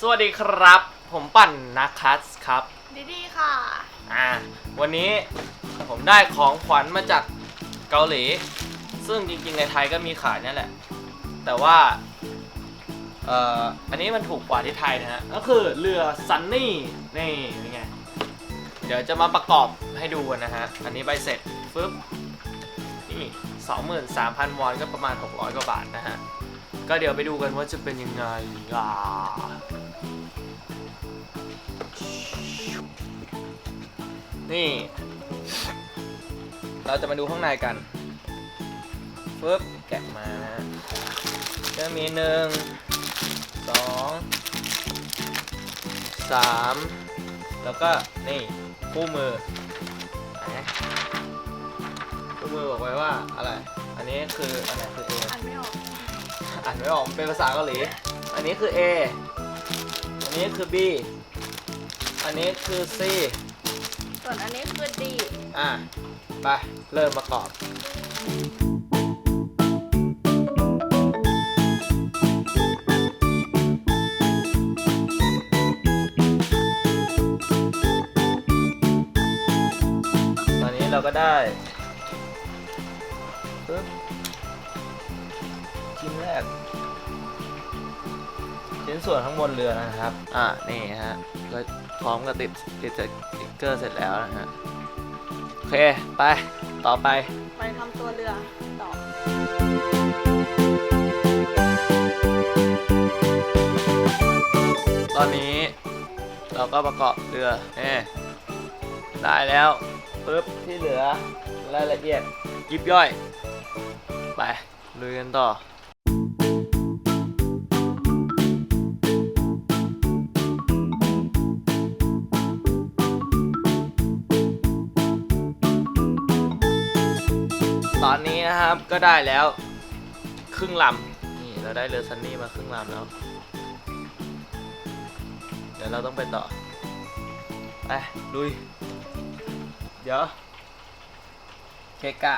สวัสดีครับ ผมปั่นนักคัสครับ ดีดีค่ะ อ่า วันนี้ผมได้ของขวัญมาจากเกาหลี ซึ่งจริงๆในไทยก็มีขายนั่นแหละ แต่ว่าเอ่ออันนี้มันถูกกว่าที่ไทยนะฮะ ก็คือเรือซันนี่ นี่เป็นไง เดี๋ยวจะมาประกอบให้ดูกันนะฮะ อันนี้ใบเสร็จฟึบนี่23,000 วอนก็ประมาณ 600 กว่าบาทนะฮะ ก็เดี๋ยวไปดูกันว่าจะเป็นยังไงอ่านี่ เราจะมาดูข้างในกันปึ๊บแกะมาจะมีหนึ่งสองสามแล้วก็นี่คู่มือคู่มือบอกไว้ว่าอะไร อันนี้คืออันไหนคือ A อ่านไม่ออกเป็นภาษาเกาหลี อันนี้คือ A อันนี้คือ B อันนี้คือ C ส่วนอันนี้คือดีอะ ไป เริ่มประกอบ ตอนนี้เราก็ได้ปึ๊บ ชิ้นแรก ชิ้นส่วนข้างบนเรือนะครับ อ่านี่ฮะก็พร้อมกับติดติดสติ๊กเกอร์เสร็จแล้วนะฮะ โอเค ไป ต่อไป ไปทำตัวเรือต่อตอนนี้เราก็ประกอบเรือเน่ได้แล้วปึ๊บที่เหลือรายละเอียดยิบย่อย ไปลุยกันต่อ ตอนนี้นะครับก็ได้แล้ว ครึ่งลำนี่เราได้เรือซันนี่มาครึ่งลำแล้ว เดี๋ยวเราต้องไปต่อไปลุย เดี๋ยวเกะกะ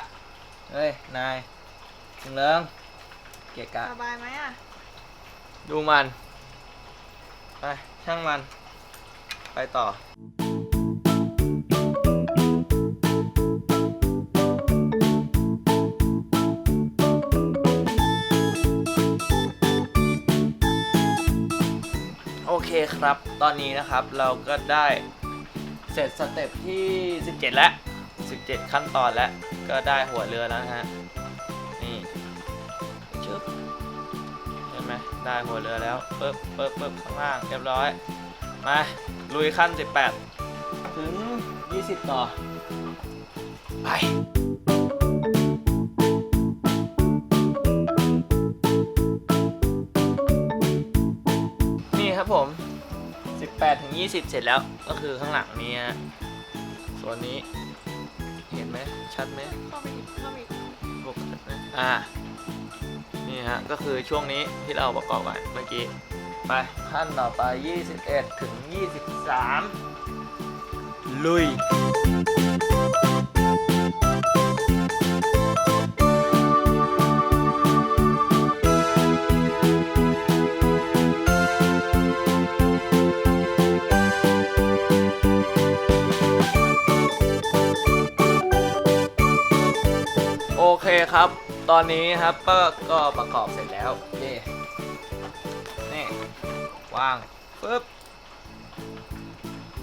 เฮ้ย นายถึงเริงเกะกะ สบายไหมอะ ดูมัน ไป ช่างมัน ไปต่อ เคครับ ตอนนี้นะครับเราก็ได้เสร็จสเต็ปที่ 17 แล้ว 17 ขั้นตอนแล้ว ก็ได้หัวเรือแล้วนะฮะ นี่ชึบเห็นไหมได้หัวเรือแล้วปึ๊บปึ๊บปึ๊บข้างล่างเรียบร้อย มา ลุยขั้น 18 ถึง 20 ต่อ ไป ครับผม 18ถึง20 เสร็จแล้วก็คือข้างหลังนี้ฮะส่วนนี้ เห็นไหมชัดไหมเข้าไปอีกเข้าไปอีกพวกชัดไหมอ่านี่ฮะก็คือช่วงนี้ที่เราประกอบกันเมื่อกี้ไปขั้นต่อไป 21 ถึง 23 ลุย คครับ ตอนนี้ครับก็ก็ประกอบเสร็จแล้วเย่นี่วางปึ๊บ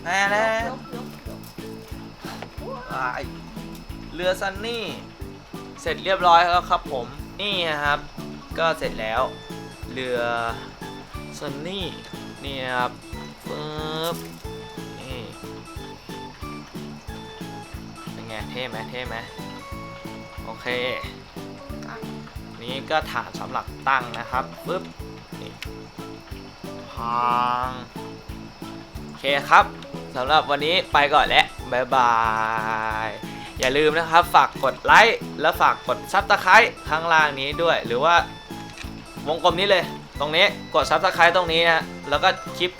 แน่แล้ยวกยกยกไอเรือซันนี่ เสร็จเรียบร้อยแล้วครับผม นี่ครับ ก็เสร็จแล้ว เรือซันนี่ นี่ครับปึ๊บนี่ เป็นไง เท่ไหมเท่ไหม เคนี้ก็ฐานสำหรับตั้งนะครับปึ๊บนี่พางโอเคครับสำหรับวันนี้ไปก่อนแล้วบ๊ายบาย อย่าลืมนะครับ ฝากกดไลค์และฝากกดซับสไครต์ข้างล่างนี้ด้วย หรือว่าวงกลมนี้เลย ตรงนี้กดซับสไครต์ตรงนี้นะแล้วก็คลิป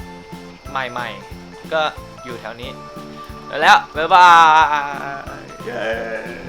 ใหม่ๆ ก็อยู่แถวนี้ แล้วบ๊ายบาย